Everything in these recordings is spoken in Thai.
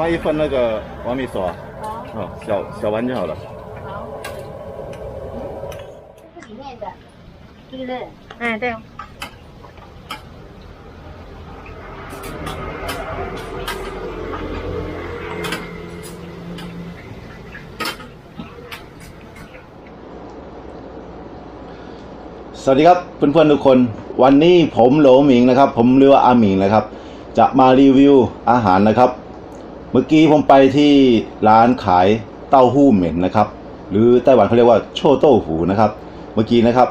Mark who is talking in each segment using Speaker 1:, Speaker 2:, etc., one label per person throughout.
Speaker 1: 放一份那个黄米索啊，
Speaker 2: 好，
Speaker 1: 哦，小小碗就好了。
Speaker 2: 好。这是里面的，对不对？哎，对。
Speaker 1: สวัสดีครับเพื่อนๆทุกคนวันนี้ผมโหลหมิงนะครับ ผมเรียกว่าอาหมิงนะครับ จะมารีวิวอาหารนะครับ เมื่อกี้ผมไปที่ร้านขายเต้าหู้เหม็นนะครับ หรือไต้หวันเขาเรียกว่าโชโต้หูนะครับ เมื่อกี้นะครับ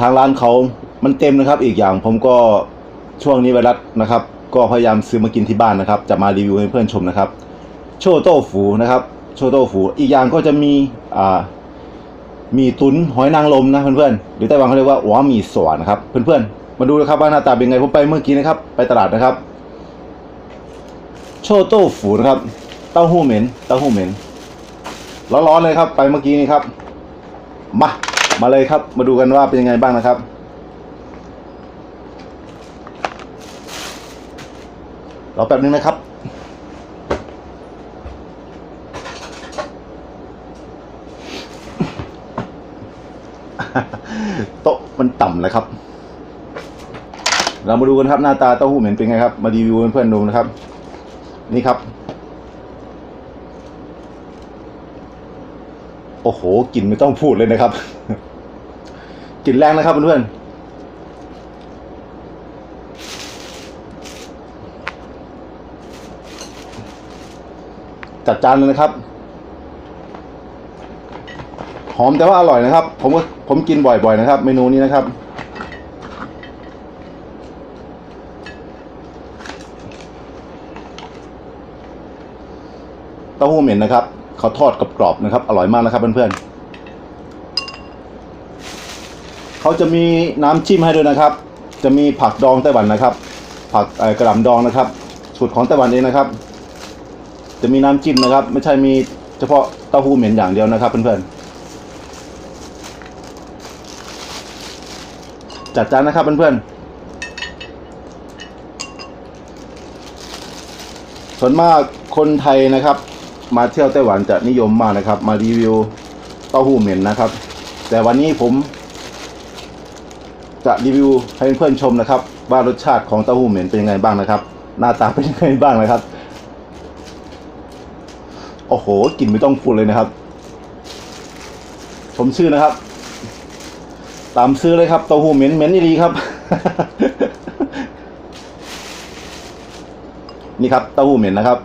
Speaker 1: ทางร้านเขามันเต็มนะครับ อีกอย่างผมก็ช่วงนี้ไวรัสนะครับ ก็พยายามซื้อมากินที่บ้านนะครับ จะมารีวิวให้เพื่อนชมนะครับ โชโต้ฝูนะครับ โชโต้ฝูอีกอย่างก็จะมีมีตุนหอยนางรมนะเพื่อนๆหรือไต้หวันเขาเรียกว่าหัวมี่สวนนะครับเพื่อนๆมาดูนะครับว่าหน้าตาเป็นไงผมไปเมื่อกี้นะครับ ไปตลาดนะครับ โชโต้ฝูนะครับ เต้าหู้เหม็น เต้าหู้เหม็น ร้อนๆเลยครับ ไปเมื่อกี้นี้ครับ มา มาเลยครับ มาดูกันว่าเป็นยังไงบ้างนะครับรอแป๊บนึงนะครับ โต๊ะมันต่ำนะครับ เรามาดูกันครับหน้าตาเต้าหู้เหม็นเป็นไงครับ มารีวิวเพื่อนๆดูนะครับ นี่ครับ โอ้โหกลิ่นไม่ต้องพูดเลยนะครับกลิ่นแรงนะครับเพื่อนๆจัดจานเลยนะครับ หอมแต่ว่าอร่อยนะครับ ผมก็ผมกินบ่อยๆนะครับ เมนูนี้นะครับ เต้าหู้เหม็นนะครับเขาทอดกับกรอบๆนะครับ อร่อยมากนะครับเพื่อนๆเขาจะมีน้ำจิ้มให้ด้วยนะครับ จะมีผักดองไต้หวันนะครับ ผักกระหล่ำดองนะครับสูตรของไต้หวันเองนะครับ จะมีน้ำจิ้มนะครับ ไม่ใช่มีเฉพาะเต้าหู้เหม็นอย่างเดียวนะครับเพื่อนๆจัดจานนะครับเพื่อนๆส่วนมากคนไทยนะครับ มาเที่ยวไต้หวันจะนิยมมากนะครับ มารีวิวเต้าหู้เหม็นนะครับ แต่วันนี้ผมจะรีวิวให้เพื่อนชมนะครับ ว่ารสชาติของเต้าหู้เหม็นเป็นยังไงบ้างนะครับ หน้าตาเป็นยังไงบ้างนะครับ โอ้โหกลิ่นไม่ต้องพูดเลยนะครับ ผมชื่อนะครับ ตามซื้อเลยครับเต้าหู้เหม็นเหม็นนี่ดีครับ นี่ครับเต้าหู้เหม็นนะครับ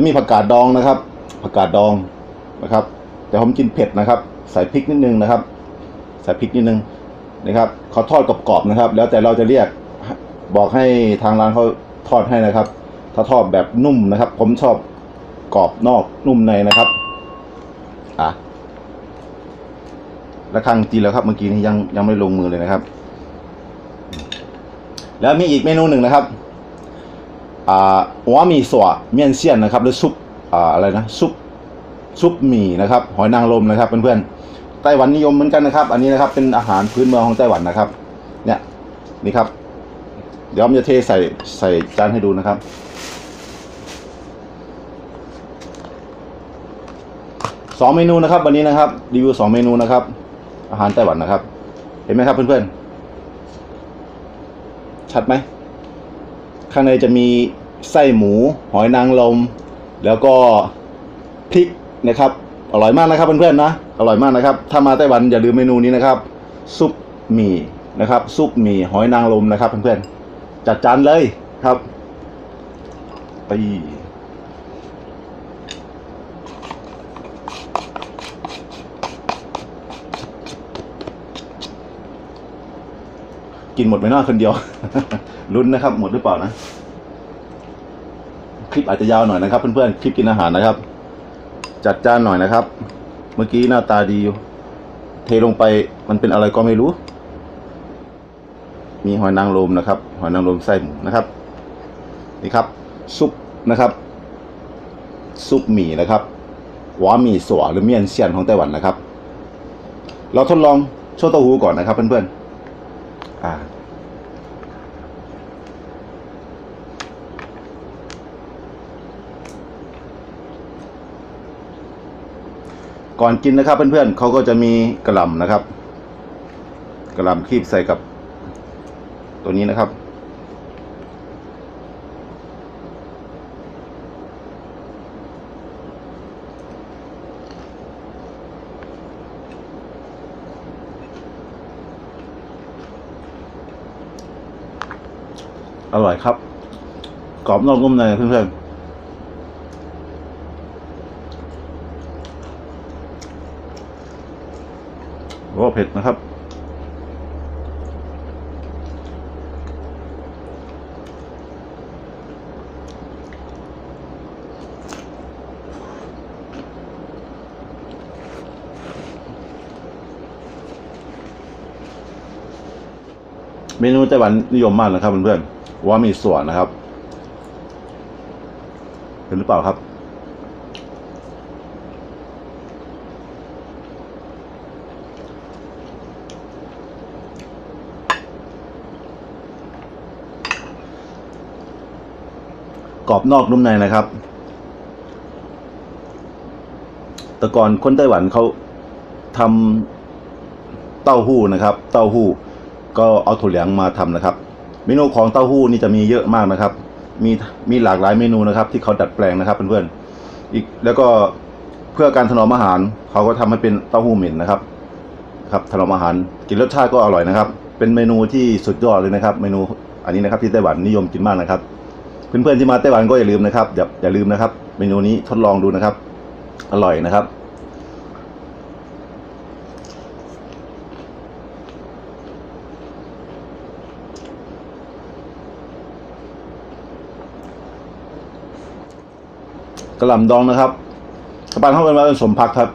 Speaker 1: จะมีผักกาดดองนะครับ ผักกาดดองนะครับ แต่ผมกินเผ็ดนะครับ ใส่พริกนิดนึงนะครับ ใส่พริกนิดนึงนะครับเขาทอดกรอบๆนะครับ แล้วแต่เราจะเรียกบอกให้ทางร้านเขาทอดให้นะครับ ถ้าทอดแบบนุ่มนะครับ ผมชอบกรอบนอกนุ่มในนะครับอะระฆังจีแล้วครับเมื่อกี้นี้ยังยังไม่ลงมือเลยนะครับ แล้วมีอีกเมนูหนึ่งนะครับ อ่าหัวหมี่สัวเมี่ยนเซียนนะครับหรือซุปอ่าอะไรนะซุปซุปหมี่นะครับหอยนางรมนะครับเพื่อนๆไต้หวันนิยมเหมือนกันนะครับ อันนี้นะครับเป็นอาหารพื้นเมืองของไต้หวันนะครับเนี่ยนี่ครับ เดี๋ยวผมจะเทใส่ใส่จานให้ดูนะครับสองเมนูนะครับวันนี้นะครับรีวิวสองเมนูนะครับ อาหารไต้หวันนะครับ เห็นไหมครับเพื่อนๆชัดไหมข้างในจะมี ไส้หมู หอยนางรมแล้วก็พริกนะครับ อร่อยมากนะครับเพื่อนๆนะอร่อยมากนะครับ ถ้ามาไต้หวันอย่าลืมเมนูนี้นะครับ ซุปหมี่นะครับ ซุปหมี่หอยนางรมนะครับเพื่อนๆจัดจานเลยครับไปกินหมดไหมน้าคนเดียวลุ้นนะครับ หมดหรือเปล่านะ คลิปอาจจะยาวหน่อยนะครับ เพื่อนๆคลิปกินอาหารนะครับ จัดจานหน่อยนะครับ เมื่อกี้หน้าตาดีอยู่เทลงไปมันเป็นอะไรก็ไม่รู้ มีหอยนางรมนะครับหอยนางรมไส้หมูนะครับนี่ครับ ซุปนะครับ ซุปหมี่นะครับหวาหมี่สวหรือเมี่ยนเซียนของไต้หวันนะครับ เราทดลองโชว์เต้าหู้ก่อนนะครับเพื่อนๆอ่า ก่อนกินนะครับ เพื่อนๆเขาก็จะมีกระหล่ำนะครับ กระหล่ำคีบใส่กับ ตัวนี้นะครับ อร่อยครับ กรอบนอกนุ่มในเพื่อนๆ โอ้เผ็ดนะครับ เมนูไต้หวันนิยมมากนะครับเพื่อนๆว่ามีส่วนนะครับ เห็นหรือเปล่าครับ กรอบนอกนุ่มในนะครับ แต่ก่อนคนไต้หวันเขาทำเต้าหู้นะครับ เต้าหู้ ก็เอาถั่วเหลืองมาทำนะครับ เมนูของเต้าหู้นี่จะมีเยอะมากนะครับ มีมีหลากหลายเมนูนะครับ ที่เขาดัดแปลงนะครับเพื่อนๆอีกแล้วก็เพื่อการถนอมอาหาร เขาก็ทำให้เป็นเต้าหู้เหม็นนะครับ ครับถนอมอาหารกินรสชาติก็อร่อยนะครับ เป็นเมนูที่สุดยอดเลยนะครับ เมนูอันนี้นะครับที่ไต้หวันนิยมกินมากนะครับ เพื่อนๆที่มาไต้หวันก็อย่าลืมนะครับอย่าอย่าลืมนะครับเมนูนี้ทดลองดูนะครับ อร่อยนะครับ กระหล่ำดองนะครับสปานเข้ากันว่าเป็นสมพักครับ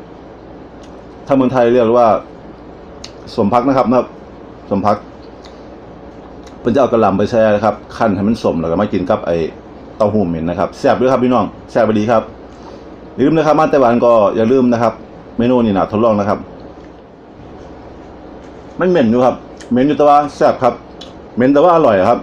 Speaker 1: ถ้าเมืองไทยเรียกว่า สมพักนะครับนะครับ สมพัก เป็นจะเอากระหล่ำไปแช่นะครับขั้นให้มันสมแล้วก็มากินกับไอ้เต้าหู้เหม็นนะครับแซ่บด้วยครับพี่น้องแซ่บไปดีครับอย่าลืมนะครับมาไต้หวันก็อย่าลืมนะครับเมนูนี่นะทดลองนะครับ มันเหม็นอยู่ครับเหม็นอยู่แต่ว่าแซ่บครับเหม็นแต่ว่าอร่อยครับ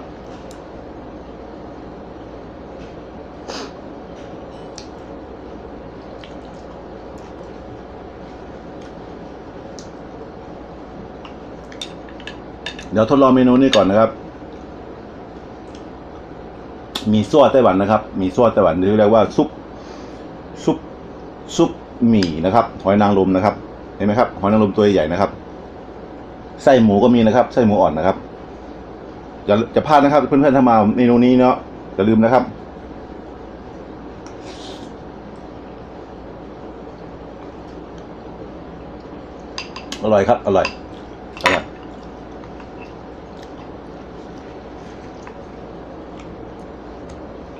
Speaker 1: เดี๋ยวทดลองเมนูนี้ก่อนนะครับ มีซั่วไต้หวันนะครับ มีซั่วไต้หวันที่เรียกว่าซุปซุปซุปหมี่นะครับ หอยนางรมนะครับ เห็นไหมครับ หอยนางรมตัวใหญ่นะครับ ไส้หมูก็มีนะครับ ไส้หมูอ่อนนะครับอย่าจะพลาดนะครับ เพื่อนๆถ้ามาเมนูนี้เนาะ อย่าลืมนะครับ อร่อยครับ อร่อย อร่อย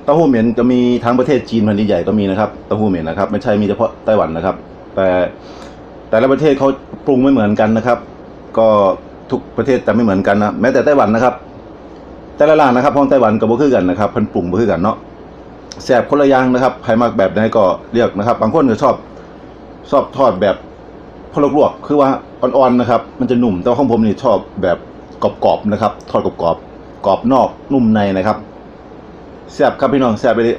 Speaker 1: เต้าหู้เหม็นจะมีทั้งประเทศจีนแผ่นดินใหญ่ก็มีนะครับเต้าหู้เหม็นนะครับ ไม่ใช่มีเฉพาะไต้หวันนะครับ แต่แต่ละประเทศเขาปรุงไม่เหมือนกันนะครับ ก็ทุกประเทศแต่ไม่เหมือนกันนะแม้แต่ไต้หวันนะครับ แต่ละร้านนะครับของไต้หวันก็บ่คือกันนะครับพิ่นปรุงบ่คือกันเนาะแซ่บคนละอย่างนะครับใครมักแบบไหนก็เลือกนะครับ บางคนก็ชอบชอบทอดแบบพอลวกคือว่าอ่อนๆนะครับ มันจะหนุ่มแต่ว่าของผมนี่ชอบแบบกรอบๆนะครับ ทอดกรอบๆกรอบนอกนุ่มในนะครับ แซ่บครับพี่น้องแซ่บไปดิ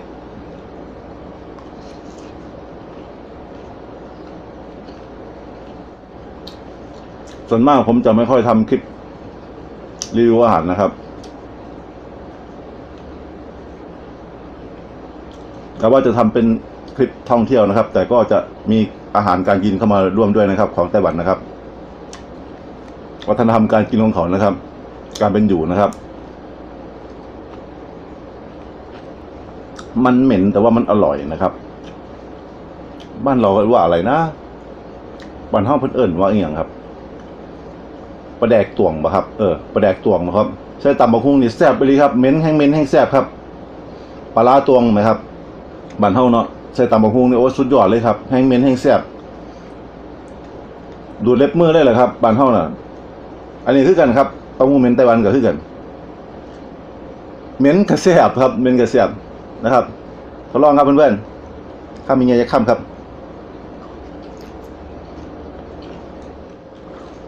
Speaker 1: ส่วนมากผมจะไม่ค่อยทำคลิปรีวิวอาหารนะครับ แต่ว่าจะทำเป็นคลิปท่องเที่ยวนะครับ แต่ก็จะมีอาหารการกินเข้ามาร่วมด้วยนะครับ ของไต้หวันนะครับ วัฒนธรรมการกินของเขานะครับ การเป็นอยู่นะครับ มันเหม็นแต่ว่ามันอร่อยนะครับ บ้านเราก็ว่าอะไรนะบ้านห้องเพิ่อนเอิญว่าอีหยังครับปลาแดกตวงปะครับ เออปลาแดกตวงนะครับใส่ตำบักหุ่งนี่แซ่บไปเลยครับเหม็นแห้งเหม็นแห้งแซ่บครับปลาร้าตวงไหมครับบ้านเฮาเนาะใส่ตำบักหุ่งนี่โอ้สุดยอดเลยครับแห้งเหม็นแห้งแซ่บดูดเล็บมือได้เลยครับบ้านเฮาน่ะ อันนี้คือกันครับเต้าหู้เหม็นไต้หวันก็คือกันเหม็นกระแซ่บครับเหม็นกระแซ่บ นะครับทดลองครับเพื่อนๆข้ามมีเงยจะข้ามครับ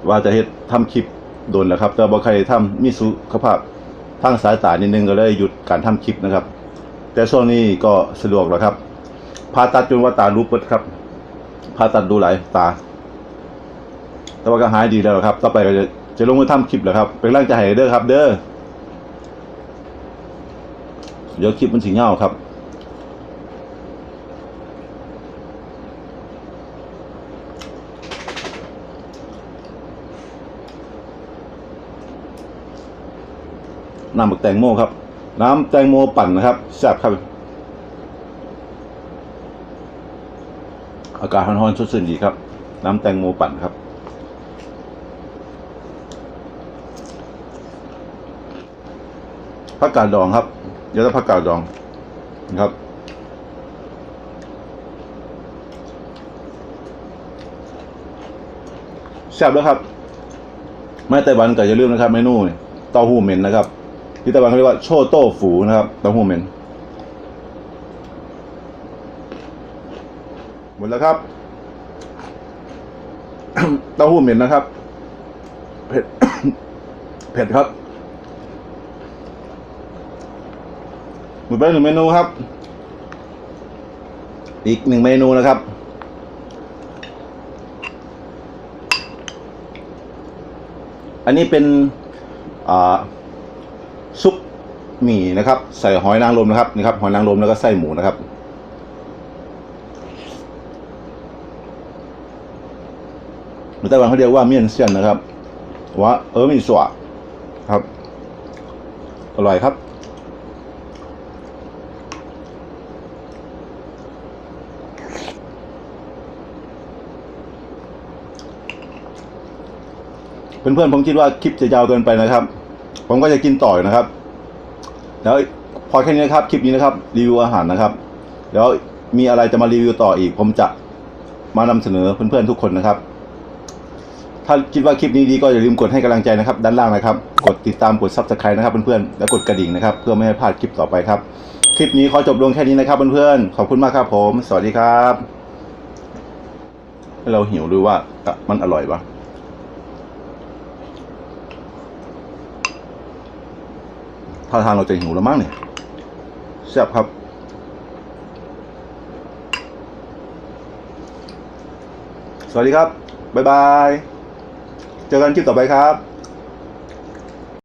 Speaker 1: ว่าจะเฮ็ดทำคลิปโดนแล้วครับ แต่บ่ใครทำมีสุขภาพทางสายตานิดนึงก็เลยหยุดการทำคลิปนะครับ แต่ช่วงนี้ก็สะดวกแล้วครับผ่าตัดจนว่าตาลุกเบิดครับผ่าตัดดูหลายตา แต่ว่าก็หายดีแล้วครับ ต่อไปก็จะจะลงมือทำคลิปแล้วครับ เป็นร่างใจให้เด้อครับ เด้อ เดี๋ยวคลิปมันสิเงาครับ น้ำบักแตงโมครับ น้ำแตงโมปั่นนะครับแซ่บครับ อากาศร้อนๆชุ่มๆดีครับ น้ำแตงโมปั่นครับผักกาดดองครับ เดี๋ยวจะผักกาดดองนะครับ แซ่บแล้วครับแม่ไต้หวันก็อย่าลืมนะครับ เมนูเต้าหู้เหม็นนะครับ ที่ไต้หวันเขาเรียกว่าโชโต้ฝูนะครับเต้าหู้เหม็นหมดแล้วครับเต้าหู้เหม็นนะครับ เผ็ด เผ็ดครับ หมดไปหนึ่งเมนูครับ อีกหนึ่งเมนูนะครับ อันนี้เป็นซุปหมี่นะครับ ใส่หอยนางรมนะครับนี่ครับหอยนางรมแล้วก็ไส้หมูนะครับในไต้หวันเขาเรียกว่าเมี่ยนเซียนนะครับว่าเออมีสวะครับ อร่อยครับ เพื่อนๆผมคิดว่าคลิปจะยาวเกินไปนะครับ ผมก็จะกินต่อยนะครับ แล้วพอแค่นี้นะครับคลิปนี้นะครับรีวิวอาหารนะครับ แล้วมีอะไรจะมารีวิวต่ออีก ผมจะมานำเสนอเพื่อนๆทุกคนนะครับ ถ้าคิดว่าคลิปนี้ดีก็อย่าลืมกดให้กำลังใจนะครับ ด้านล่างนะครับ กดติดตามกด subscribe นะครับเพื่อนๆแล้วกดกระดิ่งนะครับ เพื่อไม่ให้พลาดคลิปต่อไปครับ คลิปนี้ขอจบลงแค่นี้นะครับเพื่อนๆขอบคุณมากครับผม สวัสดีครับ เราหิวหรือว่ามันอร่อยปะ ท่าทางเราจะหิวแล้วมั้งเนี่ยแซ่บครับ สวัสดีครับ บ๊ายบาย เจอกันคลิปต่อไปครับ